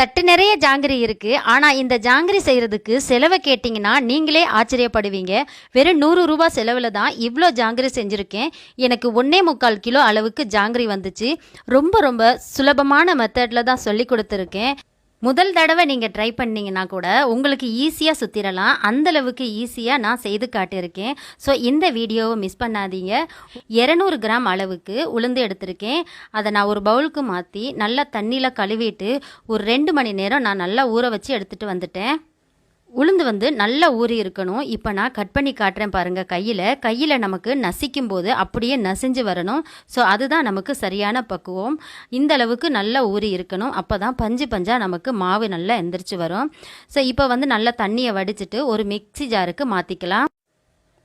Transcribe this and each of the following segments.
தட்டு நிறைய ஜாங்கிரி இருக்குது ஆனால் இந்த ஜாங்கிரி செய்கிறதுக்கு செலவை கேட்டிங்கன்னா நீங்களே ஆச்சரியப்படுவீங்க. வெறும் நூறு ரூபா செலவில் தான் இவ்வளோ ஜாங்கிரி செஞ்சுருக்கேன். எனக்கு ஒன்றே முக்கால் கிலோ அளவுக்கு ஜாங்கிரி வந்துச்சு. ரொம்ப ரொம்ப சுலபமான மெத்தடில் தான் சொல்லி கொடுத்துருக்கேன். முதல் தடவை நீங்கள் ட்ரை பண்ணீங்கன்னா கூட உங்களுக்கு ஈஸியாக சுற்றிடலாம் அந்தளவுக்கு ஈஸியாக நான் செய்து காட்டியிருக்கேன். ஸோ இந்த வீடியோவை மிஸ் பண்ணாதீங்க. இரநூறு கிராம் அளவுக்கு உளுந்து எடுத்திருக்கேன். அதை நான் ஒரு பவுலுக்கு மாற்றி நல்லா தண்ணியில் கழுவிட்டு ஒரு ரெண்டு மணி நேரம் நான் நல்லா ஊற வச்சு எடுத்துகிட்டு வந்துட்டேன். உளுந்து வந்து நல்லா ஊறி இருக்கணும். இப்போ நான் கட் பண்ணி காட்டுறேன் பாருங்கள் கையில். கையில் நமக்கு நசிக்கும் போது அப்படியே நசிஞ்சு வரணும். ஸோ அதுதான் நமக்கு சரியான பக்குவம். இந்த அளவுக்கு நல்லா ஊறி இருக்கணும். அப்போ தான் பஞ்சு பஞ்சாக நமக்கு மாவு நல்லா எந்திரிச்சு வரும். ஸோ இப்போ வந்து நல்லா தண்ணியை வடிச்சிட்டு ஒரு மிக்ஸி ஜாருக்கு மாற்றிக்கலாம்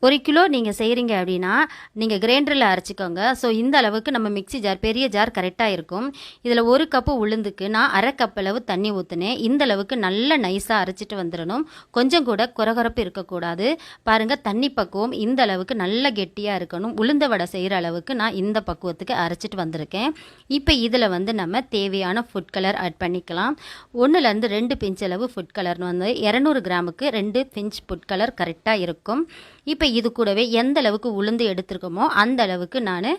ஒரு கிலோ நீங்கள் செய்கிறீங்க அப்படின்னா நீங்கள் கிரைண்டரில் அரைச்சிக்கோங்க. ஸோ இந்த அளவுக்கு நம்ம மிக்ஸி ஜார் பெரிய ஜார் கரெக்டாக இருக்கும். இதில் ஒரு கப்பு உளுந்துக்கு நான் அரை கப் அளவு தண்ணி ஊற்றுனேன் இந்த அளவுக்கு நல்ல நைஸாக அரைச்சிட்டு வந்துடணும். கொஞ்சம் கூட குறகுறப்பு இருக்கக்கூடாது. பாருங்கள் தண்ணி பக்குவம் இந்த அளவுக்கு நல்ல கெட்டியாக இருக்கணும். உளுந்த வடை செய்கிற அளவுக்கு நான் இந்த பக்குவத்துக்கு அரைச்சிட்டு வந்திருக்கேன். இப்போ இதில் வந்து நம்ம தேவையான ஃபுட் கலர் ஆட் பண்ணிக்கலாம். ஒன்றுலேருந்து ரெண்டு பிஞ்ச் அளவு ஃபுட் கலர்னு வந்து இரநூறு கிராமுக்கு ரெண்டு பிஞ்ச் ஃபுட் கலர் கரெக்டாக இருக்கும். இப்போ இது கூடவே எந்த அளவுக்கு உளுந்து எடுத்திருக்கோமோ அந்த அளவுக்கு நான்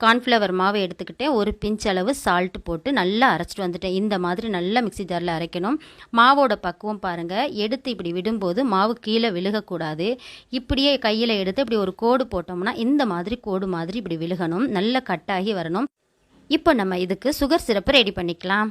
கார்ன்ஃப்ளவர் மாவை எடுத்துக்கிட்டேன் ஒரு பிஞ்ச் அளவு சால்ட்டு போட்டு நல்லா அரைச்சிட்டு வந்துட்டேன். இந்த மாதிரி நல்லா மிக்ஸி ஜாரில் அரைக்கணும். மாவோட பக்குவம் பாருங்கள் எடுத்து இப்படி விடும்போது மாவு கீழே விழுகக்கூடாது. இப்படியே கையில் எடுத்து இப்படி ஒரு கோடு போட்டோம்னா இந்த மாதிரி கோடு மாதிரி இப்படி விழுகணும். நல்லா கட்டாகி வரணும். இப்போ நம்ம இதுக்கு சுகர் சிரப்பு ரெடி பண்ணிக்கலாம்.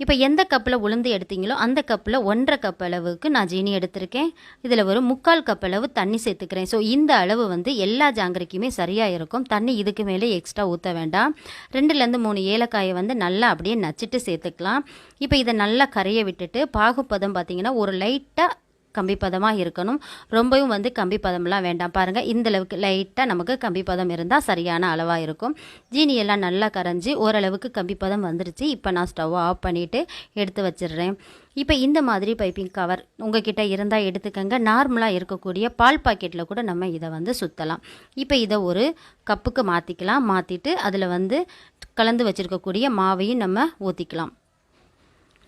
இப்போ எந்த கப்பில் உளுந்து எடுத்தீங்களோ அந்த கப்பில் ஒன்றரை கப் அளவுக்கு நான் ஜீனி எடுத்திருக்கேன். இதில் ஒரு முக்கால் கப் அளவு தண்ணி சேர்த்துக்கிறேன். ஸோ இந்த அளவு வந்து எல்லா ஜாங்கிரிக்குமே சரியாக இருக்கும். தண்ணி இதுக்கு மேலே எக்ஸ்ட்ரா ஊற்ற வேண்டாம். ரெண்டுலேருந்து மூணு ஏலக்காயை வந்து நல்லா அப்படியே நச்சிட்டு சேர்த்துக்கலாம். இப்போ இதை நல்லா கரைய விட்டுட்டு பாகுப்பதம் பார்த்தீங்கன்னா ஒரு லைட்டாக கம்பி பதமாக இருக்கணும். ரொம்பவும் வந்து கம்பி பதம்லாம் வேண்டாம். பாருங்கள் இந்த அளவுக்கு லைட்டாக நமக்கு கம்பி பதம் இருந்தால் சரியான அளவாக இருக்கும். ஜீனி எல்லாம் நல்லா கரைஞ்சி ஓரளவுக்கு கம்பி பதம் வந்துருச்சு. இப்போ நான் ஸ்டவ் ஆஃப் பண்ணிவிட்டு எடுத்து வச்சிடுறேன். இப்போ இந்த மாதிரி பைப்பிங் கவர் உங்ககிட்ட இருந்தால் எடுத்துக்கங்க. நார்மலாக இருக்கக்கூடிய பால் பாக்கெட்டில் கூட நம்ம இதை வந்து சுற்றலாம் இப்போ இதை ஒரு கப்புக்கு மாற்றிக்கலாம் மாற்றிட்டு அதில் வந்து கலந்து வச்சுருக்கக்கூடிய மாவையும் நம்ம ஊற்றிக்கலாம்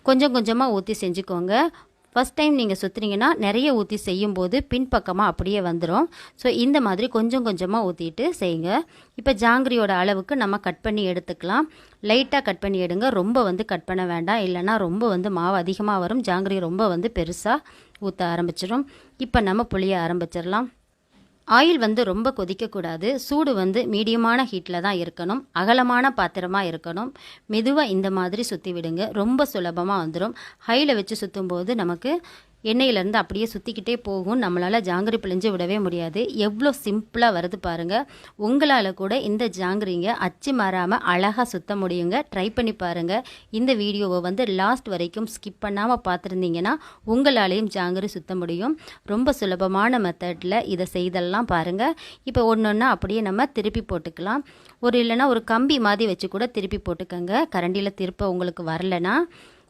கொஞ்சம் கொஞ்சமாக ஊற்றி செஞ்சுக்கோங்க. ஃபஸ்ட் டைம் நீங்கள் சுற்றுனீங்கன்னா நிறைய ஊற்றி செய்யும்போது பின்பக்கமாக அப்படியே வந்துடும் ஸோ இந்த மாதிரி கொஞ்சம் கொஞ்சமாக ஊற்றிட்டு செய்யுங்க. இப்போ ஜாங்கிரியோட அளவுக்கு நம்ம கட் பண்ணி எடுத்துக்கலாம். லைட்டாக கட் பண்ணி எடுங்க. ரொம்ப வந்து கட் பண்ண வேண்டாம். இல்லைனா ரொம்ப வந்து மாவு அதிகமாக வரும். ஜாங்கிரி ரொம்ப வந்து பெருசாக ஊற்ற ஆரம்பிச்சிடும் இப்போ நம்ம புளிய ஆரம்பிச்சிடலாம். ஆயில் வந்து ரொம்ப கொதிக்கக்கூடாது. சூடு வந்து மீடியமான ஹீட்டில் தான் இருக்கணும். அகலமான பாத்திரமாக இருக்கணும். மெதுவாக இந்த மாதிரி சுற்றி விடுங்க. ரொம்ப சுலபமாக வந்துடும் ஹையில் வச்சு சுற்றும் போது நமக்கு எண்ணெயிலேருந்து அப்படியே சுற்றிக்கிட்டே போகும். நம்மளால் ஜாங்கிரி பிழிஞ்சு விடவே முடியாது. எவ்வளோ சிம்பிளாக வருது பாருங்கள் உங்களால் கூட இந்த ஜாங்கிரிங்க அச்சு மாறாமல் அழகாக சுத்த முடியுங்க. ட்ரை பண்ணி பாருங்கள் இந்த வீடியோவை வந்து லாஸ்ட் வரைக்கும் ஸ்கிப் பண்ணாமல் பார்த்துருந்தீங்கன்னா உங்களாலேயும் ஜாங்கிரி சுத்த முடியும். ரொம்ப சுலபமான மெத்தடில் இதை செய்தெல்லாம் பாருங்கள் இப்போ ஒன்று ஒன்றா அப்படியே நம்ம திருப்பி போட்டுக்கலாம். ஒரு இல்லைன்னா ஒரு கம்பி மாதிரி வச்சு கூட திருப்பி போட்டுக்கோங்க. கரண்டியில் திருப்ப உங்களுக்கு வரலன்னா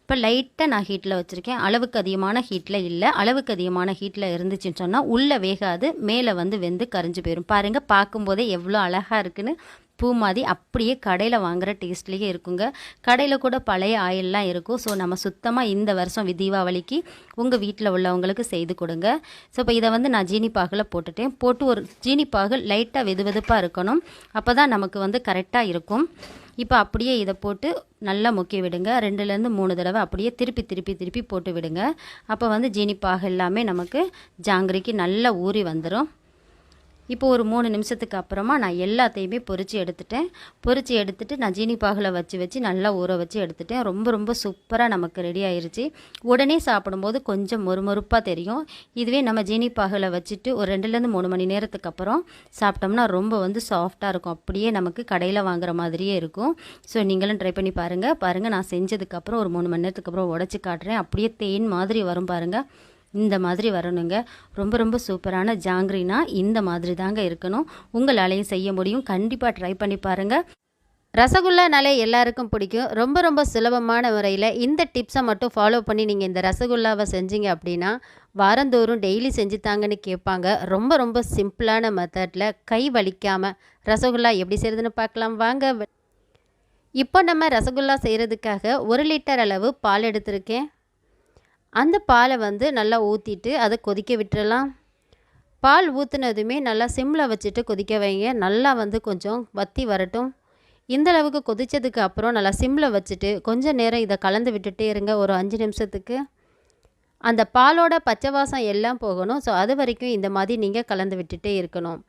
இப்போ லைட்டாக நான் ஹீட்டில் வச்சுருக்கேன். அளவுக்கு அதிகமான ஹீட்டில் இல்லை. அளவுக்கு அதிகமான ஹீட்டில் இருந்துச்சுன்னு சொன்னால் உள்ளே வேகாது மேலே வந்து வெந்து கரைஞ்சி போயிடும் பாருங்கள் பார்க்கும்போதே எவ்வளோ அழகாக இருக்குன்னு பூ மாதிரி அப்படியே கடையில் வாங்குகிற டேஸ்ட்லேயே இருக்குங்க. கடையில் கூட பழைய ஆயிலெலாம் இருக்கும். ஸோ நம்ம சுத்தமாக இந்த வருஷம் தீபாவளிக்கு உங்கள் வீட்டில் உள்ளவங்களுக்கு செய்து கொடுங்க. ஸோ இப்போ இதை வந்து நான் ஜீனி பாகில் போட்டுட்டேன். போட்டு ஒரு ஜீனி பாகு லைட்டாக வெது வெதுப்பாக இருக்கணும். அப்போ தான் நமக்கு வந்து கரெக்டாக இருக்கும். இப்போ அப்படியே இதை போட்டு நல்லா முக்கி விடுங்க. ரெண்டுலேருந்து மூணு தடவை அப்படியே திருப்பி திருப்பி திருப்பி போட்டு விடுங்க. அப்போ வந்து ஜீனி பாகு எல்லாமே நமக்கு ஜாங்கிரிக்கு நல்லா ஊறி வந்துடும் இப்போ ஒரு மூணு நிமிஷத்துக்கு அப்புறமா நான் எல்லாத்தையுமே பொரித்து எடுத்துட்டேன். பொரித்து எடுத்துட்டு நான் ஜீனி பாகில் வச்சு வச்சு நல்லா ஊற வச்சு எடுத்துட்டேன். ரொம்ப ரொம்ப சூப்பராக நமக்கு ரெடி ஆயிருச்சு. உடனே சாப்பிடும்போது கொஞ்சம் மொறுமொறுப்பாக தெரியும். இதுவே நம்ம ஜீனி பாகில் வச்சுட்டு ஒரு ரெண்டுலேருந்து மூணு மணி நேரத்துக்கு அப்புறம் சாப்பிட்டோம்னா ரொம்ப வந்து சாஃப்டாக இருக்கும். அப்படியே நமக்கு கடையில் வாங்குற மாதிரியே இருக்கும். ஸோ நீங்களும் ட்ரை பண்ணி பாருங்கள் பாருங்கள் நான் செஞ்சதுக்கப்புறம் ஒரு மூணு மணி நேரத்துக்கு அப்புறம் உடச்சி காட்டுறேன். அப்படியே தேன் மாதிரி வரும் பாருங்கள் இந்த மாதிரி வரணுங்க. ரொம்ப ரொம்ப சூப்பரான ஜாங்கிரினா இந்த மாதிரி தாங்க இருக்கணும். உங்களாலையும் செய்ய முடியும். கண்டிப்பாக ட்ரை பண்ணி பாருங்கள் ரசகுல்லானாலே எல்லாருக்கும் பிடிக்கும். ரொம்ப ரொம்ப சுலபமான முறையில் இந்த டிப்ஸை மட்டும் ஃபாலோ பண்ணி நீங்கள் இந்த ரசகுல்லாவை செஞ்சீங்க அப்படின்னா வாரந்தோறும் டெய்லி செஞ்சு தாங்கன்னு கேட்பாங்க. ரொம்ப ரொம்ப சிம்பிளான மெத்தடில் கை வலிக்காமல் ரசகுல்லா எப்படி செய்கிறதுன்னு பார்க்கலாம். வாங்க. இப்போ நம்ம ரசகுல்லா செய்கிறதுக்காக ஒரு லிட்டர் அளவு பால் எடுத்திருக்கேன். அந்த பாலை வந்து நல்லா ஊற்றிட்டு அதை கொதிக்க விட்டுறலாம். பால் ஊற்றுனதுமே நல்லா சிம்மில் வச்சுட்டு கொதிக்க வைங்க. நல்லா வந்து கொஞ்சம் வத்தி வரட்டும். இந்த அளவுக்கு கொதித்ததுக்கு அப்புறம் நல்லா சிம்மில் வச்சுட்டு கொஞ்சம் நேரம் இதை கலந்து விட்டுட்டே இருங்க. ஒரு அஞ்சு நிமிஷத்துக்கு. அந்த பாலோட பச்சை வாசம் எல்லாம் போகணும். ஸோ அது வரைக்கும் இந்த மாதிரி நீங்கள் கலந்து விட்டுட்டே இருக்கணும்.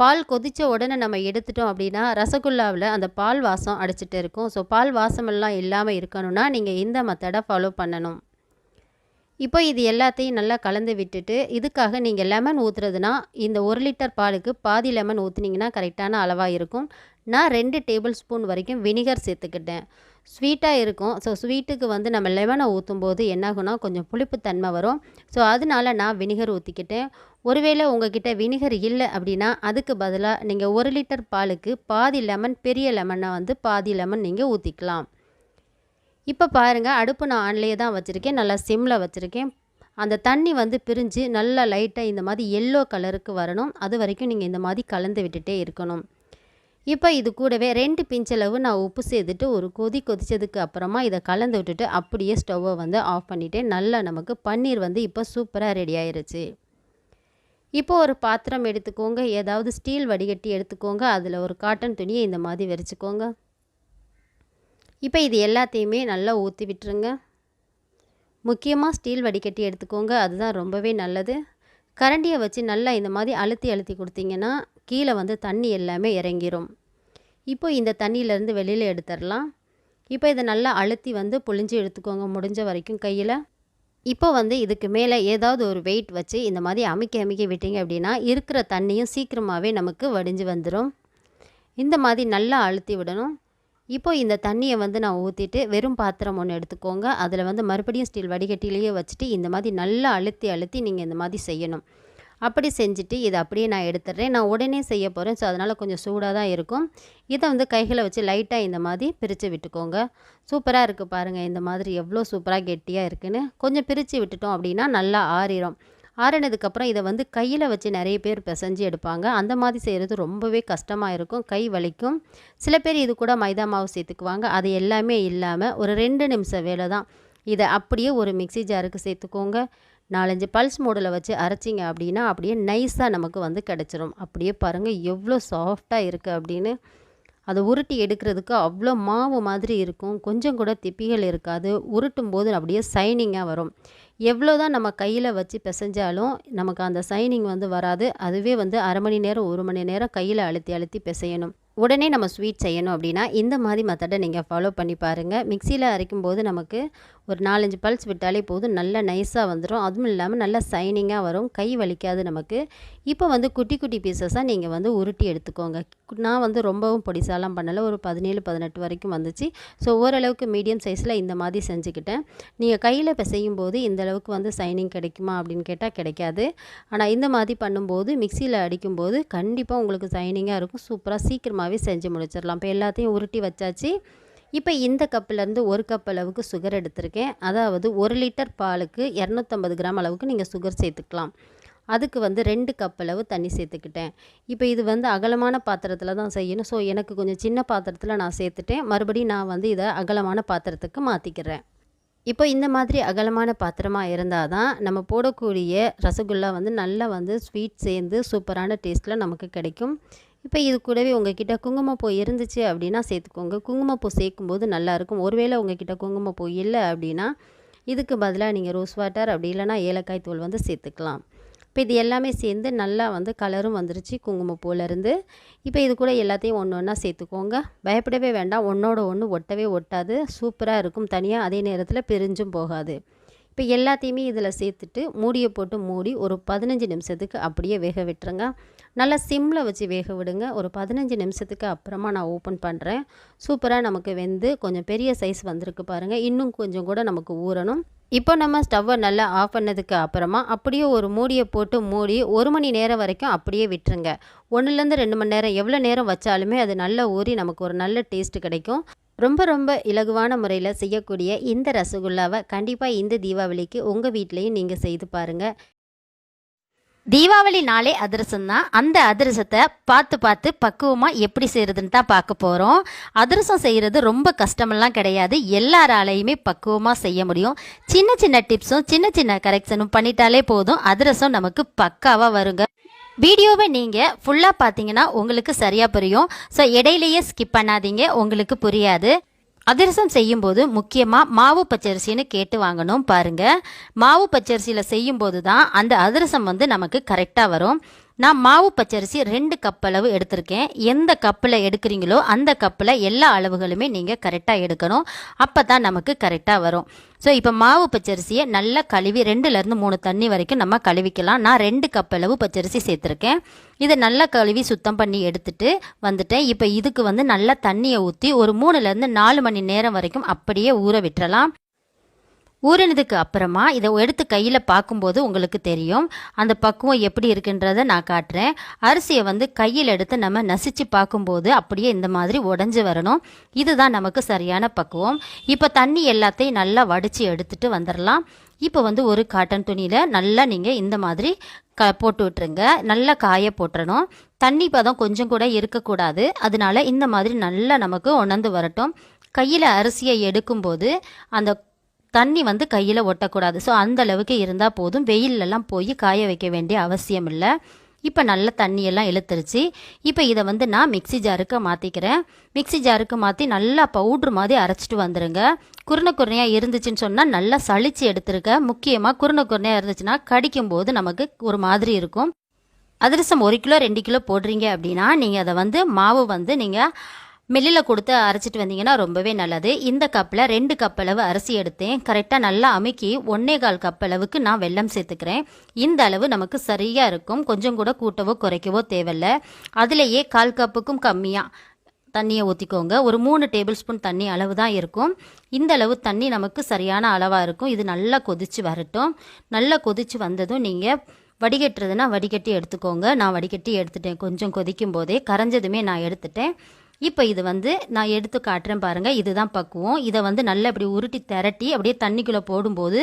பால் கொதித்த உடனே நம்ம எடுத்துட்டோம் அப்படின்னா ரசகுல்லாவில் அந்த பால் வாசம் அடிச்சிட்டு இருக்கும். ஸோ பால் வாசமெல்லாம் இல்லாமல் இருக்கணும்னா நீங்கள் இந்த மெத்தடை ஃபாலோ பண்ணணும். இப்போ இது எல்லாத்தையும் நல்லா கலந்து விட்டுட்டு இதுக்காக நீங்கள் லெமன் ஊற்றுறதுனா இந்த ஒரு லிட்டர் பாலுக்கு பாதி லெமன் ஊற்றுனீங்கன்னா கரெக்டான அளவாக இருக்கும். நான் ரெண்டு டேபிள் ஸ்பூன் வரைக்கும் வினிகர் சேர்த்துக்கிட்டேன். ஸ்வீட்டாக இருக்கும். ஸோ ஸ்வீட்டுக்கு வந்து நம்ம லெமனை ஊற்றும் போது என்னாகும்னா கொஞ்சம் புளிப்புத்தன்மை வரும். ஸோ அதனால நான் வினிகர் ஊற்றிக்கிட்டேன் ஒருவேளை உங்ககிட்ட வினிகர் இல்லை அப்படின்னா அதுக்கு பதிலாக நீங்கள் ஒரு லிட்டர் பாலுக்கு பாதி லெமன் பெரிய லெமனை வந்து பாதி லெமன் நீங்கள் ஊற்றிக்கலாம் இப்போ பாருங்கள் அடுப்பு நான் ஆன்லேயே தான் வச்சுருக்கேன் நல்லா சிம்மில் வச்சுருக்கேன். அந்த தண்ணி வந்து பிரிஞ்சு நல்லா லைட்டாக இந்த மாதிரி எல்லோ கலருக்கு வரணும். அது வரைக்கும் நீங்கள் இந்த மாதிரி கலந்து விட்டுட்டே இருக்கணும். இப்போ இது கூடவே ரெண்டு பிஞ்சளவு நான் உப்பு சேர்த்துட்டு ஒரு கொதி கொதித்ததுக்கு அப்புறமா இதை கலந்து விட்டுட்டு அப்படியே ஸ்டவ்வை வந்து ஆஃப் பண்ணிவிட்டேன் நல்லா நமக்கு பன்னீர் வந்து இப்போ சூப்பராக ரெடி ஆயிருச்சு. இப்போ ஒரு பாத்திரம் எடுத்துக்கோங்க. ஏதாவது ஸ்டீல் வடிகட்டி எடுத்துக்கோங்க. அதில் ஒரு காட்டன் துணியை இந்த மாதிரி விரிச்சுக்கோங்க. இப்போ இது எல்லாத்தையுமே நல்லா ஊற்றி விட்டுருங்க. முக்கியமாக ஸ்டீல் வடிகட்டி எடுத்துக்கோங்க. அதுதான் ரொம்பவே நல்லது. கரண்டியை வச்சு நல்லா இந்த மாதிரி அழுத்தி அழுத்தி கொடுத்தீங்கன்னா கீழே வந்து தண்ணி எல்லாமே இறங்கிரும். இப்போ இந்த தண்ணியிலேருந்து வெளியில் எடுத்துடலாம். இப்போ இதை நல்லா அழுத்தி வந்து புழிஞ்சு எடுத்துக்கோங்க முடிஞ்ச வரைக்கும் கையில். இப்போ வந்து இதுக்கு மேலே ஏதாவது ஒரு வெயிட் வச்சு இந்த மாதிரி அமைக்க அமைக்க விட்டீங்க அப்படின்னா இருக்கிற தண்ணியும் சீக்கிரமாகவே நமக்கு வடிஞ்சு வந்துடும் இந்த மாதிரி நல்லா அழுத்தி விடணும். இப்போ இந்த தண்ணியை வந்து நான் ஊற்றிட்டு வெறும் பாத்திரம் ஒன்று எடுத்துக்கோங்க. அதில் வந்து மறுபடியும் ஸ்டீல் வடிகட்டிலேயே வச்சுட்டு இந்த மாதிரி நல்லா அழுத்தி அழுத்தி நீங்கள் இந்த மாதிரி செய்யணும். அப்படி செஞ்சுட்டு இதை அப்படியே நான் எடுத்துடுறேன். நான் உடனே செய்ய போகிறேன் ஸோ அதனால் கொஞ்சம் சூடாக தான் இருக்கும். இதை வந்து கைகளை வச்சு லைட்டாக இந்த மாதிரி பிரித்து விட்டுக்கோங்க. சூப்பராக இருக்குது பாருங்கள் இந்த மாதிரி எவ்வளோ சூப்பராக கெட்டியாக இருக்குதுன்னு கொஞ்சம் பிரித்து விட்டுட்டோம் அப்படின்னா நல்லா ஆறிடும் ஆறினதுக்கப்புறம் இதை வந்து கையில் வச்சு நிறைய பேர் பிசைஞ்சு எடுப்பாங்க. அந்த மாதிரி செய்கிறது ரொம்பவே கஷ்டமாக இருக்கும். கை வலிக்கும். சில பேர் இது கூட மைதா மாவு சேர்த்துக்குவாங்க. அது எல்லாமே இல்லாமல் ஒரு ரெண்டு நிமிஷம் வேலை தான். இதை அப்படியே ஒரு மிக்சி ஜாருக்கு சேர்த்துக்கோங்க. நாலஞ்சு பல்ஸ் மூடில் வச்சு அரைச்சிங்க அப்படின்னா அப்படியே நைஸாக நமக்கு வந்து கிடச்சிரும். அப்படியே பாருங்கள் எவ்வளோ சாஃப்டாக இருக்குது அப்படின்னு. அதை உருட்டி எடுக்கிறதுக்கு அவ்வளோ மாவு மாதிரி இருக்கும். கொஞ்சம் கூட திப்பிகள் இருக்காது. உருட்டும் போது அப்படியே சைனிங்காக வரும். எவ்வளோ தான் நம்ம கையில் வச்சு பிசைஞ்சாலும் நமக்கு அந்த சைனிங் வந்து வராது. அதுவே வந்து அரை மணி நேரம் ஒரு மணி நேரம் கையில் அழுத்தி அழுத்தி பிசையணும். உடனே நம்ம ஸ்வீட் செய்யணும் அப்படின்னா இந்த மாதிரி மெத்தடை நீங்கள் ஃபாலோ பண்ணி பாருங்கள் மிக்சியில் அரைக்கும் போது நமக்கு ஒரு நாலஞ்சு பல்ஸ் விட்டாலே போதும். நல்லா நைஸாக வந்துடும் அதுவும் இல்லாமல் நல்லா சைனிங்காக வரும். கை வலிக்காது நமக்கு. இப்போ வந்து குட்டி குட்டி பீசஸாக நீங்கள் வந்து உருட்டி எடுத்துக்கோங்க. நான் வந்து ரொம்பவும் பொடிசாலாம் பண்ணலை. ஒரு பதினேழு பதினெட்டு வரைக்கும் வந்துச்சு. ஸோ ஓரளவுக்கு மீடியம் சைஸில் இந்த மாதிரி செஞ்சுக்கிட்டேன். நீங்கள் கையில் பிசையும் போது இந்த அளவுக்கு வந்து சைனிங் கிடைக்குமா அப்படின்னு கேட்டால் கிடைக்காது. ஆனால் இந்த மாதிரி பண்ணும்போது மிக்சியில் அடிக்கும்போது கண்டிப்பாக உங்களுக்கு சைனிங்காக இருக்கும். சூப்பராக சீக்கிரமாகவே செஞ்சு முடிச்சிடலாம். இப்போ எல்லாத்தையும் உருட்டி வச்சாச்சு. இப்போ இந்த கப்புலேருந்து ஒரு கப் அளவுக்கு சுகர் எடுத்திருக்கேன். அதாவது ஒரு லிட்டர் பாலுக்கு இரநூத்தம்பது கிராம் அளவுக்கு நீங்கள் சுகர் சேர்த்துக்கலாம். அதுக்கு வந்து ரெண்டு கப் அளவு தண்ணி சேர்த்துக்கிட்டேன். இப்போ இது வந்து அகலமான பாத்திரத்தில் தான் செய்யணும். ஸோ எனக்கு கொஞ்சம் சின்ன பாத்திரத்தில் நான் சேர்த்துட்டேன். மறுபடியும் நான் வந்து இதை அகலமான பாத்திரத்துக்கு மாற்றிக்கிறேன் இப்போ இந்த மாதிரி அகலமான பாத்திரமாக இருந்தால் தான் நம்ம போடக்கூடிய ரசகுல்லா வந்து நல்லா வந்து ஸ்வீட் சேர்ந்து சூப்பரான டேஸ்ட்டில் நமக்கு கிடைக்கும். இப்போ இது கூடவே உங்ககிட்ட குங்குமப்பூ இருந்துச்சு அப்படின்னா சேர்த்துக்கோங்க. குங்குமப்பூ சேர்க்கும்போது நல்லாயிருக்கும். ஒருவேளை உங்ககிட்ட குங்குமப்பூ இல்லை அப்படின்னா இதுக்கு பதிலாக நீங்கள் ரோஸ் வாட்டர் அப்படி இல்லைனா ஏலக்காய் தூள் வந்து சேர்த்துக்கலாம். இப்போ இது எல்லாமே சேர்ந்து நல்லா வந்து கலரும் வந்துருச்சு குங்குமப்பூலேருந்து இப்போ இது கூட எல்லாத்தையும் ஒன்று ஒன்றா சேர்த்துக்கோங்க. பயப்படவே வேண்டாம். ஒன்றோட ஒன்று ஒட்டவே ஒட்டாது. சூப்பராக இருக்கும். தனியாக அதே நேரத்தில் பிரிஞ்சும் போகாது. இப்போ எல்லாத்தையுமே இதில் சேர்த்துட்டு மூடியை போட்டு மூடி ஒரு பதினஞ்சு நிமிஷத்துக்கு அப்படியே வேக விட்டுருங்க. நல்லா சிம்மில் வச்சு வேக விடுங்க. ஒரு பதினஞ்சு நிமிஷத்துக்கு அப்புறமா நான் ஓப்பன் பண்ணுறேன் சூப்பராக நமக்கு வெந்து கொஞ்சம் பெரிய சைஸ் வந்திருக்கு பாருங்கள் இன்னும் கொஞ்சம் கூட நமக்கு ஊறணும். இப்போ நம்ம ஸ்டவ்வை நல்லா ஆஃப் பண்ணதுக்கு அப்புறமா அப்படியே ஒரு மூடியை போட்டு மூடி ஒரு மணி நேரம் வரைக்கும் அப்படியே விட்டுருங்க. ஒன்றுலேருந்து ரெண்டு மணி நேரம் எவ்வளோ நேரம் வச்சாலுமே அது நல்லா ஊறி நமக்கு ஒரு நல்ல டேஸ்ட் கிடைக்கும். ரொம்ப ரொம்ப இலகுவான முறையில் செய்யக்கூடிய இந்த ரசகுல்லாவை கண்டிப்பாக இந்த தீபாவளிக்கு உங்கள் வீட்லேயும் நீங்கள் செய்து பாருங்கள் தீபாவளி நாளே அதிரசம் தான் அந்த அதிரசத்தை பார்த்து பார்த்து பக்குவமாக எப்படி செய்கிறதுன்னு தான் பார்க்க போகிறோம் அதிரசம் செய்கிறது ரொம்ப கஷ்டமெல்லாம் கிடையாது. எல்லாராலையுமே பக்குவமாக செய்ய முடியும். சின்ன சின்ன டிப்ஸும் சின்ன சின்ன கரெக்ஷனும் பண்ணிட்டாலே போதும். அதிரசம் நமக்கு பக்காவாக வருங்க. வீடியோவை நீங்கள் ஃபுல்லாக பார்த்தீங்கன்னா உங்களுக்கு சரியாக புரியும். ஸோ இடையிலேயே ஸ்கிப் பண்ணாதீங்க. உங்களுக்கு புரியாது. அதிரசம் செய்யும்போது முக்கியமாக மாவு பச்சரிசின்னு கேட்டு வாங்கணும் பாருங்க. மாவு பச்சரிசியில் செய்யும்போது தான் அந்த அதிரசம் வந்து நமக்கு கரெக்டாக வரும். நான் மாவு பச்சரிசி ரெண்டு கப் அளவு எடுத்திருக்கேன். எந்த கப்பில் எடுக்கிறீங்களோ அந்த கப்பில் எல்லா அளவுகளுமே நீங்கள் கரெக்டாக எடுக்கணும். அப்போ தான் நமக்கு கரெக்டாக வரும். ஸோ இப்போ மாவு பச்சரிசியை நல்லா கழுவி ரெண்டுலேருந்து மூணு தண்ணி வரைக்கும் நம்ம கழுவிக்கலாம். நான் ரெண்டு கப் அளவு பச்சரிசி சேர்த்துருக்கேன். இதை நல்லா கழுவி சுத்தம் பண்ணி எடுத்துட்டு வந்துட்டேன். இப்போ இதுக்கு வந்து நல்லா தண்ணியை ஊற்றி ஒரு மூணுலேருந்து நாலு மணி நேரம் வரைக்கும் அப்படியே ஊற விட்டுறலாம். ஊறினதுக்கு அப்புறமா இதை எடுத்து கையில் பார்க்கும்போது உங்களுக்கு தெரியும். அந்த பக்குவம் எப்படி இருக்குன்றதை நான் காட்டுறேன். அரிசியை வந்து கையில் எடுத்து நம்ம நசிச்சு பார்க்கும்போது அப்படியே இந்த மாதிரி உடஞ்சி வரணும். இதுதான் நமக்கு சரியான பக்குவம். இப்போ தண்ணி எல்லாத்தையும் நல்லா வடித்து எடுத்துட்டு வந்துடலாம் இப்போ வந்து ஒரு காட்டன் துணியில் நல்லா நீங்கள் இந்த மாதிரி க போட்டு விட்டுருங்க. நல்லா காய போட்டுறணும். தண்ணி பதம் கொஞ்சம் கூட இருக்கக்கூடாது. அதனால இந்த மாதிரி நல்லா நமக்கு உணர்ந்து வரட்டும். கையில் அரிசியை எடுக்கும்போது அந்த தண்ணி வந்து கையில் ஒட்டக்கூடாது. ஸோ அந்த அளவுக்கு இருந்தால் போதும். வெயிலெல்லாம் போய் காய வைக்க வேண்டிய அவசியம் இல்லை. இப்போ நல்ல தண்ணியெல்லாம் இழுத்துருச்சு. இப்போ இதை வந்து நான் மிக்ஸி ஜாருக்கு மாற்றிக்கிறேன் மிக்ஸி ஜாருக்கு மாற்றி நல்லா பவுட்ரு மாதிரி அரைச்சிட்டு வந்துடுங்க குருணை குருணையாக இருந்துச்சுன்னு சொன்னால் நல்லா சளிச்சு எடுத்துருக்க முக்கியமாக குருணை குருணையாக இருந்துச்சுன்னா கடிக்கும்போது நமக்கு ஒரு மாதிரி இருக்கும். அதிரசம் ஒரு கிலோ ரெண்டு கிலோ போடுறீங்க அப்படின்னா நீங்கள் அதை வந்து மாவு வந்து நீங்கள் மில்லில் கொடுத்து அரைச்சிட்டு வந்தீங்கன்னா ரொம்பவே நல்லது. இந்த கப்பில் ரெண்டு கப் அளவு அரிசி எடுத்தேன். கரெக்டாக நல்லா அமுக்கி ஒன்னே கால் கப் அளவுக்கு நான் வெள்ளம் சேர்த்துக்கிறேன். இந்த அளவு நமக்கு சரியாக இருக்கும். கொஞ்சம் கூட கூட்டவோ குறைக்கவோ தேவையில்ல. அதுலேயே கால் கப்புக்கும் கம்மியாக தண்ணியை ஊற்றிக்கோங்க ஒரு மூணு டேபிள் ஸ்பூன் தண்ணி அளவு தான் இருக்கும். இந்த அளவு தண்ணி நமக்கு சரியான அளவாக இருக்கும். இது நல்லா கொதித்து வரட்டும். நல்லா கொதித்து வந்ததும் நீங்கள் வடிகட்டுறதுனா வடிகட்டி எடுத்துக்கோங்க. நான் வடிகட்டி எடுத்துட்டேன். கொஞ்சம் கொதிக்கும் போதே. கரைஞ்சதுமே நான் எடுத்துட்டேன். இப்போ இது வந்து நான் எடுத்து காட்டுறேன் பாருங்கள் இதுதான் பக்குவம். இதை வந்து நல்லா இப்படி உருட்டி திரட்டி அப்படியே தண்ணிக்குள்ளே போடும்போது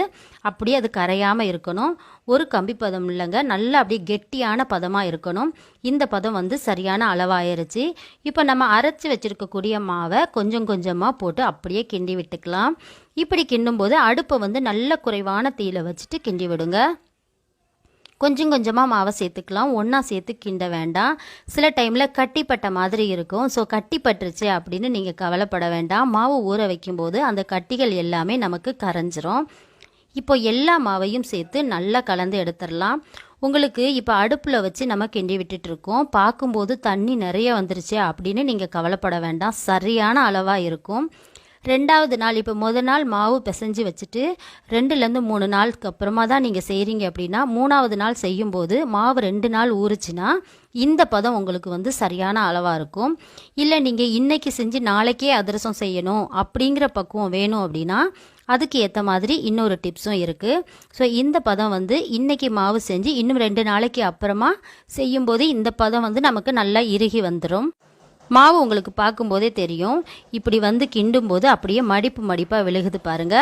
அப்படியே அது கரையாமல் இருக்கணும். ஒரு கம்பி பதம் இல்லைங்க. நல்லா அப்படியே கெட்டியான பதமாக இருக்கணும். இந்த பதம் வந்து சரியான அளவாயிருச்சு. இப்போ நம்ம அரைச்சி வச்சுருக்கக்கூடிய மாவை கொஞ்சம் கொஞ்சமாக போட்டு அப்படியே கிண்டி விட்டுக்கலாம். இப்படி கிண்டும்போது அடுப்பை வந்து நல்ல குறைவான தீயில வச்சுட்டு கிண்டி விடுங்க. கொஞ்சம் கொஞ்சமாக மாவை சேர்த்துக்கலாம். ஒன்றா சேர்த்து கிண்ட வேண்டாம். சில டைமில் கட்டிப்பட்ட மாதிரி இருக்கும். ஸோ கட்டிப்பட்டுருச்சு அப்படின்னு நீங்கள் கவலைப்பட வேண்டாம். மாவு ஊற வைக்கும்போது அந்த கட்டிகள் எல்லாமே நமக்கு கரைஞ்சிரும். இப்போ எல்லா மாவையும் சேர்த்து நல்லா கலந்து எடுத்துடலாம். உங்களுக்கு இப்போ அடுப்பில் வச்சு நம்ம கிண்டி விட்டுட்ருக்கோம் பார்க்கும்போது தண்ணி நிறைய வந்துருச்சு அப்படின்னு நீங்கள் கவலைப்பட வேண்டாம். சரியான அளவாக இருக்கும். ரெண்டாவது நாள் இப்போ முதல் நாள் மாவு பிசைஞ்சு வச்சுட்டு ரெண்டுலேருந்து மூணு நாளுக்கு அப்புறமா தான் நீங்கள் செய்கிறீங்க அப்படின்னா மூணாவது நாள் செய்யும்போது மாவு ரெண்டு நாள் ஊறுச்சுன்னா இந்த பதம் உங்களுக்கு வந்து சரியான அளவாக இருக்கும். இல்லை நீங்கள் இன்றைக்கி செஞ்சு நாளைக்கே அதிரசம் செய்யணும் அப்படிங்கிற பக்குவம் வேணும் அப்படின்னா அதுக்கு ஏற்ற மாதிரி இன்னொரு டிப்ஸும் இருக்குது ஸோ இந்த பதம் வந்து இன்றைக்கி மாவு செஞ்சு இன்னும் ரெண்டு நாளைக்கு அப்புறமா செய்யும்போது இந்த பதம் வந்து நமக்கு நல்லா இறுகி வந்துடும் மாவு உங்களுக்கு பார்க்கும்போதே தெரியும். இப்படி வந்து கிண்டும் போது அப்படியே மடிப்பு மடிப்பாக விழுகுது பாருங்க.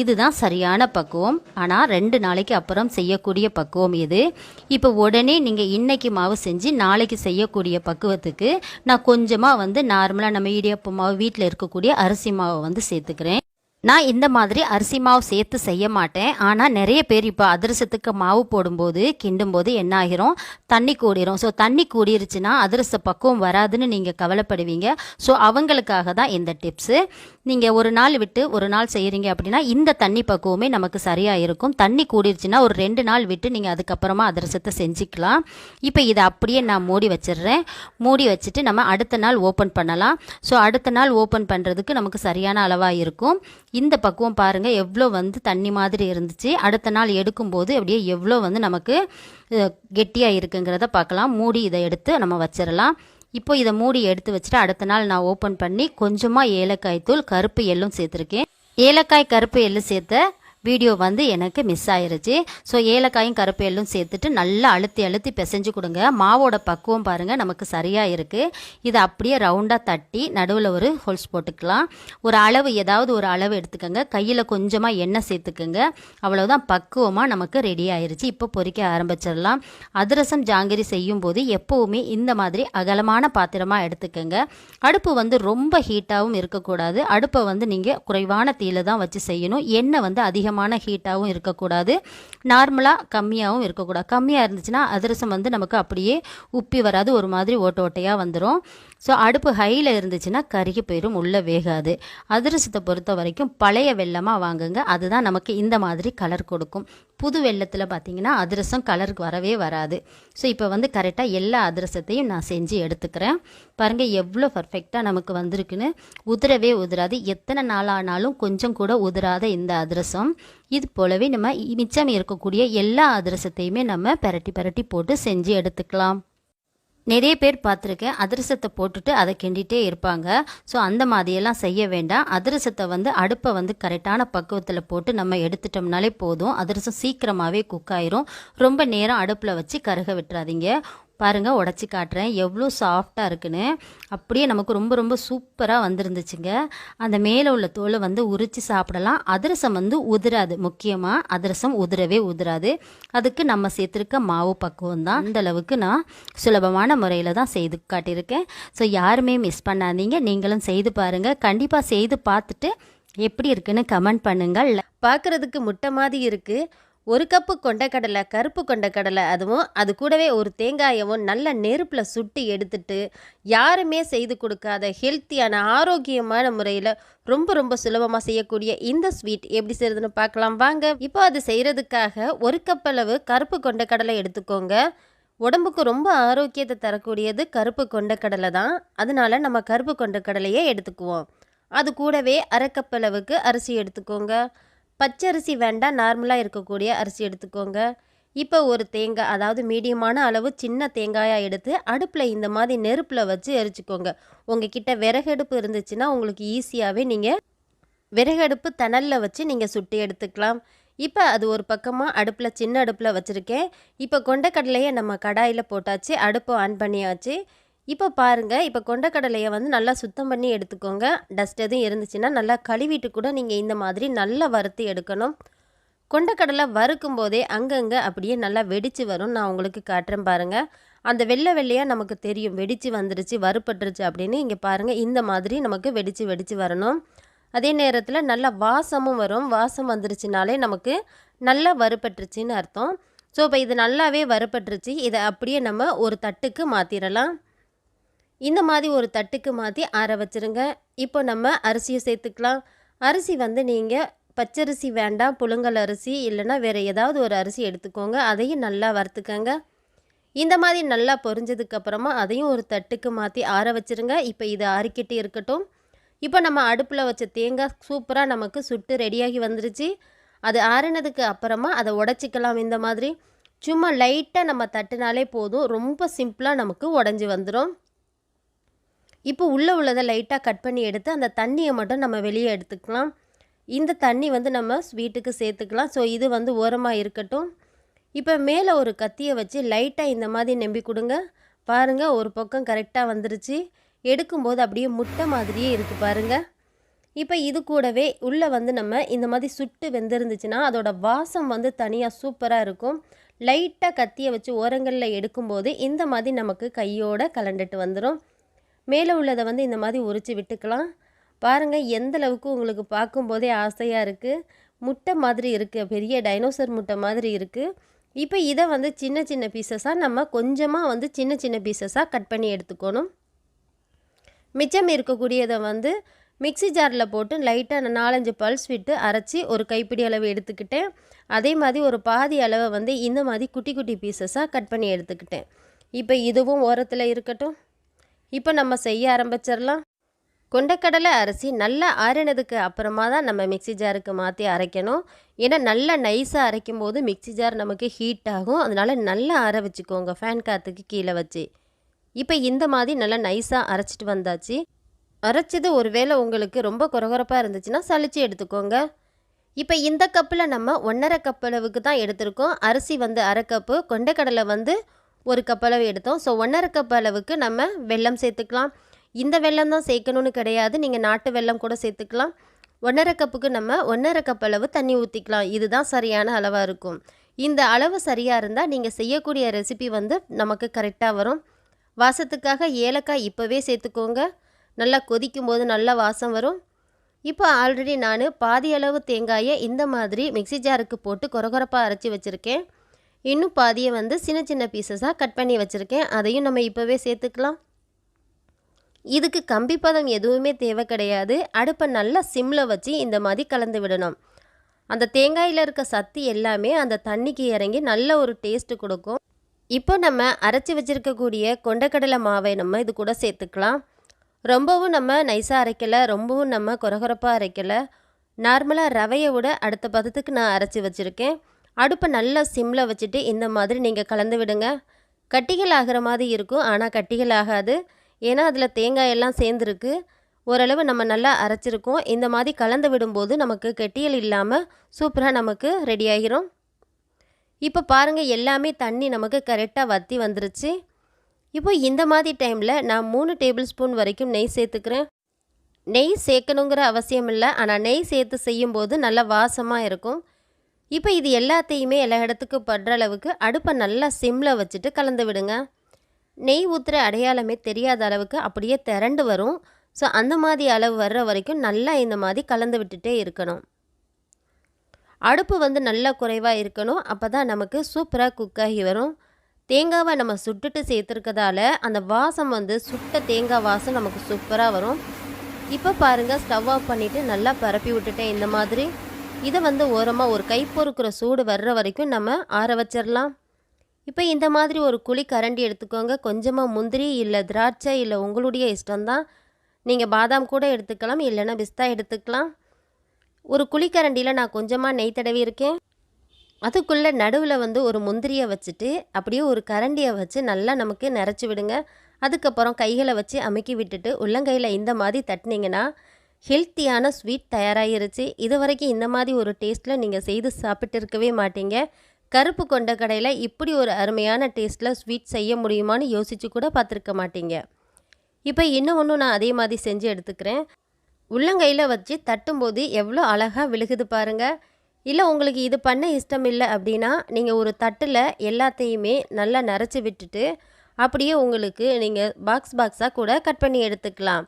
இதுதான் சரியான பக்குவம். ஆனால் ரெண்டு நாளைக்கு அப்புறம் செய்யக்கூடிய பக்குவம் இது. இப்போ உடனே நீங்கள் இன்றைக்கி மாவு செஞ்சு நாளைக்கு செய்யக்கூடிய பக்குவத்துக்கு நான் கொஞ்சமாக வந்து நார்மலாக நம்ம இடியப்ப மாவு வீட்டில் இருக்கக்கூடிய அரிசி மாவை வந்து சேர்த்துக்கிறேன். நான் இந்த மாதிரி அரிசி மாவு சேர்த்து செய்ய மாட்டேன். ஆனால் நிறைய பேர் இப்போ அதிரசத்துக்கு மாவு போடும்போது கிண்டும்போது என்ன ஆகிரும் தண்ணி கூடிரும். ஸோ தண்ணி கூடிருச்சுன்னா அதிரச பக்குவம் வராதுன்னு நீங்கள் கவலைப்படுவீங்க. ஸோ அவங்களுக்காக தான் இந்த டிப்ஸு. நீங்கள் ஒரு நாள் விட்டு ஒரு நாள் செய்கிறீங்க அப்படின்னா இந்த தண்ணி பக்குவமே நமக்கு சரியாக இருக்கும். தண்ணி கூடிருச்சுன்னா ஒரு ரெண்டு நாள் விட்டு நீங்கள் அதுக்கப்புறமா அதிரசத்தை செஞ்சுக்கலாம். இப்போ இதை அப்படியே நான் மூடி வச்சிடுறேன். மூடி வச்சுட்டு நம்ம அடுத்த நாள் ஓப்பன் பண்ணலாம். ஸோ அடுத்த நாள் ஓப்பன் பண்ணுறதுக்கு நமக்கு சரியான அளவாக இருக்கும். இந்த பக்குவம் பாருங்கள் எவ்வளோ வந்து தண்ணி மாதிரி இருந்துச்சு. அடுத்த நாள் எடுக்கும்போது அப்படியே எவ்வளோ வந்து நமக்கு கெட்டியாக இருக்குங்கிறத பார்க்கலாம். மூடி இதை எடுத்து நம்ம வச்சிடலாம். இப்போ இதை மூடி எடுத்து வச்சுட்டு அடுத்த நாள் நான் ஓப்பன் பண்ணி கொஞ்சமாக ஏலக்காய் தூள் கருப்பு எள்ளும் சேர்த்துருக்கேன். ஏலக்காய் கருப்பு எள்ளு சேர்த்த வீடியோ வந்து எனக்கு மிஸ் ஆயிருச்சு. ஸோ ஏலக்காயும் கருப்பு எள்ளும் சேர்த்துட்டு நல்லா அழுத்தி அழுத்தி பிசைஞ்சு கொடுங்க. மாவோட பக்குவம் பாருங்கள் நமக்கு சரியாக இருக்குது இதை அப்படியே ரவுண்டாக தட்டி நடுவில் ஒரு ஹோல்ஸ் போட்டுக்கலாம். ஒரு அளவு ஏதாவது ஒரு அளவு எடுத்துக்கோங்க. கையில் கொஞ்சமாக எண்ணெய் சேர்த்துக்கோங்க. அவ்வளோதான் பக்குவமாக நமக்கு ரெடி ஆயிருச்சு. இப்போ பொறிக்க ஆரம்பிச்சிடலாம். அதிரசம் ஜாங்கிரி செய்யும் போது எப்போவுமே இந்த மாதிரி அகலமான பாத்திரமாக எடுத்துக்கோங்க. அடுப்பு வந்து ரொம்ப ஹீட்டாகவும் இருக்கக்கூடாது. அடுப்பை வந்து நீங்கள் குறைவான தீயில தான் வச்சு செய்யணும். எண்ணெய் வந்து அதிகமான ஹீட்டாகவும் இருக்கக்கூடாது. நார்மலாக கம்மியாகவும் இருக்கக்கூடாது. கம்மியாக இருந்துச்சுன்னா அதிரசம் வந்து நமக்கு அப்படியே உப்பி வராது. ஒரு மாதிரி ஓட்ட ஓட்டையாக வந்துடும் ஸோ அடுப்பு ஹையில் இருந்துச்சுன்னா கருகி போயிடும் உள்ளே வேகாது. அதிரசத்தை பொறுத்த வரைக்கும் பழைய வெள்ளமாக வாங்குங்க. அதுதான் நமக்கு இந்த மாதிரி கலர் கொடுக்கும். புது வெள்ளத்தில் பார்த்தீங்கன்னா அதிரசம் கலருக்கு வரவே வராது. ஸோ இப்போ வந்து கரெக்டாக எல்லா அதிரசத்தையும் நான் செஞ்சு எடுத்துக்கிறேன். பாருங்கள் எவ்வளோ பர்ஃபெக்டாக நமக்கு வந்திருக்குன்னு. உதிரவே உதிராது. எத்தனை நாள் ஆனாலும் கொஞ்சம் கூட உதிராத இந்த அதிரசம். இது போலவே நம்ம மிச்சம் இருக்கக்கூடிய எல்லா அதிரசத்தையுமே நம்ம பரட்டி பரட்டி போட்டு செஞ்சு எடுத்துக்கலாம். நிறைய பேர் பார்த்துருக்கேன் அதிரசத்தை போட்டுட்டு அதை கிண்டிகிட்டே இருப்பாங்க. ஸோ அந்த மாதிரியெல்லாம் செய்ய வேண்டாம். அதிரசத்தை வந்து அடுப்பை வந்து கரெக்டான பக்குவத்தில் போட்டு நம்ம எடுத்துட்டோம்னாலே போதும். அதிரசம் சீக்கிரமாகவே குக் ஆயிரும். ரொம்ப நேரம் அடுப்பில் வச்சு கருக விட்டுறாதீங்க. பாருங்கள் உடச்சி காட்டுறேன். எவ்வளோ சாஃப்டாக இருக்குன்னு. அப்படியே நமக்கு ரொம்ப ரொம்ப சூப்பராக வந்துருந்துச்சுங்க. அந்த மேலே உள்ள தோலை வந்து உரித்து சாப்பிடலாம். அதிரசம் வந்து உதிராது. முக்கியமாக அதிரசம் உதிரவே உதிராது. அதுக்கு நம்ம சேர்த்துருக்க மாவு பக்குவம் தான் அந்த அளவுக்கு நான் சுலபமான முறையில் தான் செய்து காட்டியிருக்கேன். ஸோ யாருமே மிஸ் பண்ணாதீங்க. நீங்களும் செய்து பாருங்கள் கண்டிப்பாக செய்து பார்த்துட்டு எப்படி இருக்குன்னு கமெண்ட் பண்ணுங்கள் பார்க்கறதுக்கு முட்டை மாதிரி இருக்குது ஒரு கப்பு கொண்டக்கடலை கருப்பு கொண்டக்கடலை அதுவும் அது கூடவே ஒரு தேங்காயவும் நல்ல நெருப்பில் சுட்டு எடுத்துட்டு யாருமே செய்து கொடுக்காத ஹெல்த்தியான ஆரோக்கியமான முறையில் ரொம்ப ரொம்ப சுலபமாக செய்யக்கூடிய இந்த ஸ்வீட் எப்படி செய்யறதுன்னு பார்க்கலாம். வாங்க இப்போ அது செய்கிறதுக்காக ஒரு கப்பளவு கருப்பு கொண்டக்கடலை எடுத்துக்கோங்க. உடம்புக்கு ரொம்ப ஆரோக்கியத்தை தரக்கூடியது கருப்பு கொண்டக்கடலை தான். அதனால நம்ம கருப்பு கொண்டக்கடலையே எடுத்துக்குவோம். அது கூடவே அரைக்கப்பளவுக்கு அரிசி எடுத்துக்கோங்க. பச்சரிசி வேண்டாம் நார்மலாக இருக்கக்கூடிய அரிசி எடுத்துக்கோங்க. இப்போ ஒரு தேங்காய் அதாவது மீடியமான அளவு சின்ன தேங்காயாக எடுத்து அடுப்பில் இந்த மாதிரி நெருப்பில் வச்சு எரிச்சுக்கோங்க. உங்ககிட்ட விறகடுப்பு இருந்துச்சுன்னா உங்களுக்கு ஈஸியாகவே நீங்கள் விறகடுப்பு தணலில் வச்சு நீங்கள் சுட்டு எடுத்துக்கலாம். இப்போ அது ஒரு பக்கமாக அடுப்பில் சின்ன அடுப்பில் வச்சுருக்கேன். இப்போ கொண்டக்கடலையை நம்ம கடாயில் போட்டாச்சு அடுப்பை ஆன் பண்ணியாச்சு. இப்போ பாருங்கள் இப்போ கொண்டக்கடலையை வந்து நல்லா சுத்தம் பண்ணி எடுத்துக்கோங்க. டஸ்ட் எதுவும் இருந்துச்சுன்னா நல்லா கழுவிட்டு கூட நீங்கள் இந்த மாதிரி நல்லா வறுத்து எடுக்கணும். கொண்டக்கடலை வறுக்கும் போதே அங்கங்கே அப்படியே நல்லா வெடித்து வரும். நான் உங்களுக்கு காட்டுறேன் பாருங்கள் அந்த வெள்ளை வெள்ளையாக நமக்கு தெரியும். வெடித்து வந்துருச்சு வறுப்பட்டுருச்சு அப்படின்னு இங்கே பாருங்கள் இந்த மாதிரி நமக்கு வெடிச்சு வெடித்து வரணும். அதே நேரத்தில் நல்லா வாசமும் வரும். வாசம் வந்துருச்சுனாலே நமக்கு நல்லா வறுப்பட்டுருச்சின்னு அர்த்தம். ஸோ இப்போ இது நல்லாவே வறுப்பட்டுருச்சு இதை அப்படியே நம்ம ஒரு தட்டுக்கு மாற்றிடலாம் இந்த மாதிரி ஒரு தட்டுக்கு மாற்றி ஆற வச்சுருங்க. இப்போ நம்ம அரிசியை சேர்த்துக்கலாம். அரிசி வந்து நீங்கள் பச்சரிசி வேண்டாம் புழுங்கல் அரிசி இல்லைன்னா வேறு ஏதாவது ஒரு அரிசி எடுத்துக்கோங்க. அதையும் நல்லா வறுத்துக்கோங்க. இந்த மாதிரி நல்லா பொரிஞ்சதுக்கப்புறமா அதையும் ஒரு தட்டுக்கு மாற்றி ஆற வச்சுருங்க. இப்போ இது ஆறிக்கிட்டு இருக்கட்டும். இப்போ நம்ம அடுப்பில் வச்ச தேங்காய் சூப்பராக நமக்கு சுட்டு ரெடியாகி வந்துருச்சு. அது ஆறினதுக்கு அப்புறமா அதை உடச்சிக்கலாம் இந்த மாதிரி. சும்மா லைட்டாக நம்ம தட்டினாலே போதும். ரொம்ப சிம்பிளாக நமக்கு உடஞ்சி வந்துடும் இப்போ உள்ளே உள்ளதை லைட்டாக கட் பண்ணி எடுத்து அந்த தண்ணியை மட்டும் நம்ம வெளியே எடுத்துக்கலாம். இந்த தண்ணி வந்து நம்ம ஸ்வீட்டுக்கு சேர்த்துக்கலாம். ஸோ இது வந்து ஓரமாக இருக்கட்டும். இப்போ மேலே ஒரு கத்தியை வச்சு லைட்டாக இந்த மாதிரி நம்பி கொடுங்க. பாருங்கள் ஒரு பக்கம் கரெக்டாக வந்துருச்சு. எடுக்கும்போது அப்படியே முட்டை மாதிரியே இருக்குது பாருங்கள் இப்போ இது கூடவே உள்ளே வந்து நம்ம இந்த மாதிரி சுட்டு வெந்திருந்துச்சுன்னா அதோட வாசம் வந்து தனியாக சூப்பராக இருக்கும். லைட்டாக கத்தியை வச்சு ஓரங்களில் எடுக்கும்போது இந்த மாதிரி நமக்கு கையோட கலண்டுட்டு வந்துடும் மேலே உள்ளதை வந்து இந்த மாதிரி உரித்து விட்டுக்கலாம். பாருங்கள் எந்த அளவுக்கு உங்களுக்கு பார்க்கும்போதே ஆசையாக இருக்குது முட்டை மாதிரி இருக்குது பெரிய டைனோசர் முட்டை மாதிரி இருக்குது இப்போ இதை வந்து சின்ன சின்ன பீசஸாக நம்ம கொஞ்சமாக வந்து சின்ன சின்ன பீசஸாக கட் பண்ணி எடுத்துக்கணும். மிச்சம் இருக்கக்கூடியதை வந்து மிக்ஸி ஜாரில் போட்டு லைட்டாக நாலஞ்சு பல்ஸ் விட்டு அரைச்சி ஒரு கைப்பிடி அளவு எடுத்துக்கிட்டேன். அதே மாதிரி ஒரு பாதி அளவை வந்து இந்த மாதிரி குட்டி குட்டி பீசஸாக கட் பண்ணி எடுத்துக்கிட்டேன். இப்போ இதுவும் ஓரத்தில் இருக்கட்டும். இப்போ நம்ம செய்ய ஆரம்பிச்சிடலாம். கொண்டக்கடலை அரிசி நல்லா ஆறினதுக்கு அப்புறமா தான் நம்ம மிக்ஸி ஜாருக்கு மாற்றி அரைக்கணும். ஏன்னா நல்லா நைஸாக அரைக்கும் போது மிக்ஸி ஜார் நமக்கு ஹீட் ஆகும். அதனால் நல்லா அரை வச்சுக்கோங்க. ஃபேன் காற்றுக்கு கீழே வச்சு. இப்போ இந்த மாதிரி நல்லா நைஸாக அரைச்சிட்டு வந்தாச்சு. அரைச்சது ஒருவேளை உங்களுக்கு ரொம்ப குறகுறப்பாக இருந்துச்சுன்னா சளிச்சு எடுத்துக்கோங்க. இப்போ இந்த கப்பில் நம்ம ஒன்றரை கப் அளவுக்கு தான் எடுத்திருக்கோம். அரிசி வந்து அரை கப்பு கொண்டைக்கடலை வந்து ஒரு கப் அளவு எடுத்தோம். ஸோ ஒன்றரை கப் அளவுக்கு நம்ம வெல்லம் சேர்த்துக்கலாம். இந்த வெல்லம் தான் சேர்க்கணும்னு கிடையாது. நீங்கள் நாட்டு வெல்லம் கூட சேர்த்துக்கலாம். ஒன்றரை கப்புக்கு நம்ம ஒன்றரை கப் அளவு தண்ணி ஊற்றிக்கலாம் இதுதான் சரியான அளவாக இருக்கும். இந்த அளவு சரியாக இருந்தால் நீங்கள் செய்யக்கூடிய ரெசிபி வந்து நமக்கு கரெக்டாக வரும். வாசத்துக்காக ஏலக்காய் இப்போவே சேர்த்துக்கோங்க. நல்லா கொதிக்கும் போது நல்ல வாசம் வரும். இப்போ ஆல்ரெடி நான் பாதி அளவு தேங்காயை இந்த மாதிரி மிக்ஸி ஜாருக்கு போட்டு கொரகொரப்பாக அரைச்சி வச்சுருக்கேன். இன்னும் பாதியை வந்து சின்ன சின்ன பீசஸாக கட் பண்ணி வச்சுருக்கேன். அதையும் நம்ம இப்போவே சேர்த்துக்கலாம். இதுக்கு கம்பி பதம் எதுவுமே தேவை கிடையாது. அடுப்பை நல்லா சிம்மில் வச்சு இந்த மாதிரி கலந்து விடணும். அந்த தேங்காயில் இருக்க சத்து எல்லாமே அந்த தண்ணிக்கு இறங்கி நல்ல ஒரு டேஸ்ட்டு கொடுக்கும். இப்போ நம்ம அரைச்சி வச்சுருக்கக்கூடிய கொண்டக்கடலை மாவை நம்ம இது கூட சேர்த்துக்கலாம். ரொம்பவும் நம்ம நைஸாக அரைக்கலை ரொம்பவும் நம்ம குறகுறப்பாக அரைக்கலை. நார்மலாக ரவையை விட அடுத்த பதத்துக்கு நான் அரைச்சி வச்சுருக்கேன். அடுப்பை நல்லா சிம்மில் வச்சுட்டு இந்த மாதிரி நீங்கள் கலந்து விடுங்க. கட்டிகள் ஆகிற மாதிரி இருக்கும். ஆனால் கட்டிகள் ஆகாது. ஏன்னா அதில் தேங்காய் எல்லாம் சேர்ந்துருக்கு. ஓரளவு நம்ம நல்லா அரைச்சிருக்கோம். இந்த மாதிரி கலந்து விடும்போது நமக்கு கெட்டியல் இல்லாமல் சூப்பராக நமக்கு ரெடி ஆகிரும். இப்போ பாருங்கள் எல்லாமே தண்ணி நமக்கு கரெக்டாக வற்றி வந்துருச்சு. இப்போ இந்த மாதிரி டைமில் நான் மூணு டேபிள் ஸ்பூன் வரைக்கும் நெய் சேர்த்துக்கிறேன். நெய் சேர்க்கணுங்கிற அவசியம் இல்லை. ஆனால் நெய் சேர்த்து செய்யும்போது நல்லா வாசமாக இருக்கும். இப்போ இது எல்லாத்தையுமே எல்லா இடத்துக்கு படுற அளவுக்கு அடுப்பை நல்லா சிம்மில் வச்சுட்டு கலந்து விடுங்க. நெய் ஊற்றுற அடையாளமே தெரியாத அளவுக்கு அப்படியே திரண்டு வரும். ஸோ அந்த மாதிரி அளவு வர்ற வரைக்கும் நல்லா இந்த மாதிரி கலந்து விட்டுட்டே இருக்கணும். அடுப்பு வந்து நல்லா குறைவாக இருக்கணும். அப்போ தான் நமக்கு சூப்பராக குக் ஆகி வரும். தேங்காவை நம்ம சுட்டுட்டு சேர்த்துருக்கதால அந்த வாசம் வந்து சுட்ட தேங்காய் வாசம் நமக்கு சூப்பராக வரும். இப்போ பாருங்கள் ஸ்டவ் ஆஃப் பண்ணிவிட்டு நல்லா பரப்பி விட்டுட்டேன் இந்த மாதிரி. இதை வந்து ஓரமாக ஒரு கை பொறுக்கிற சூடு வர்ற வரைக்கும் நம்ம ஆற வச்சிடலாம் இப்போ இந்த மாதிரி ஒரு குழி கரண்டி எடுத்துக்கோங்க. கொஞ்சமாக முந்திரி இல்லை திராட்சை இல்லை உங்களுடைய இஷ்டம்தான். நீங்கள் பாதாம் கூட எடுத்துக்கலாம் இல்லைன்னா பிஸ்தா எடுத்துக்கலாம். ஒரு குழிக்கரண்டியில் நான் கொஞ்சமாக நெய் தடவி இருக்கேன். அதுக்குள்ளே நடுவில் வந்து ஒரு முந்திரியை வச்சுட்டு அப்படியே ஒரு கரண்டியை வச்சு நல்லா நமக்கு நிறச்சி விடுங்க. அதுக்கப்புறம் கைகளை வச்சு அமுக்கி விட்டுட்டு உள்ளங்கையில் இந்த மாதிரி தட்டினீங்கன்னா ஹெல்த்தியான ஸ்வீட் தயாராகிருச்சு இது வரைக்கும் இந்த மாதிரி ஒரு டேஸ்ட்டில் நீங்கள் செய்து சாப்பிட்டு இருக்கவே மாட்டீங்க. கருப்பு கொண்ட கடையில் இப்படி ஒரு அருமையான டேஸ்ட்டில் ஸ்வீட் செய்ய முடியுமான்னு யோசித்து கூட பார்த்துருக்க மாட்டீங்க. இப்போ இன்னும் ஒன்று நான் அதே மாதிரி செஞ்சு எடுத்துக்கிறேன். உள்ளங்கையில் வச்சு தட்டும்போது எவ்வளோ அழகாக விழுகுது பாருங்கள் இல்லை உங்களுக்கு இது பண்ண இஷ்டம் இல்லை அப்படின்னா நீங்கள் ஒரு தட்டில் எல்லாத்தையுமே நல்லா நரைச்சி விட்டுட்டு அப்படியே உங்களுக்கு நீங்கள் பாக்ஸ் பாக்ஸாக கூட கட் பண்ணி எடுத்துக்கலாம்.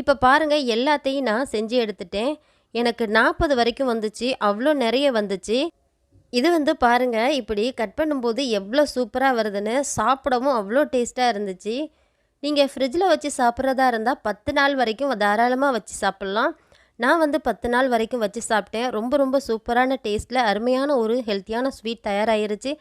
இப்போ பாருங்கள் எல்லாத்தையும் நான் செஞ்சு எடுத்துட்டேன். எனக்கு நாற்பது வரைக்கும் வந்துச்சு அவ்வளோ நிறைய வந்துச்சு. இது வந்து பாருங்கள் இப்படி கட் பண்ணும்போது எவ்வளோ சூப்பராக வருதுன்னு சாப்பிடவும் அவ்வளோ டேஸ்ட்டாக இருந்துச்சு. நீங்கள் ஃப்ரிட்ஜில் வச்சு சாப்பிட்றதா இருந்தால் பத்து நாள் வரைக்கும் தாராளமாக வச்சு சாப்பிட்லாம். நான் வந்து பத்து நாள் வரைக்கும் வச்சு சாப்பிட்டேன். ரொம்ப ரொம்ப சூப்பரான டேஸ்ட்டில் அருமையான ஒரு ஹெல்த்தியான ஸ்வீட் தயாராகிருச்சு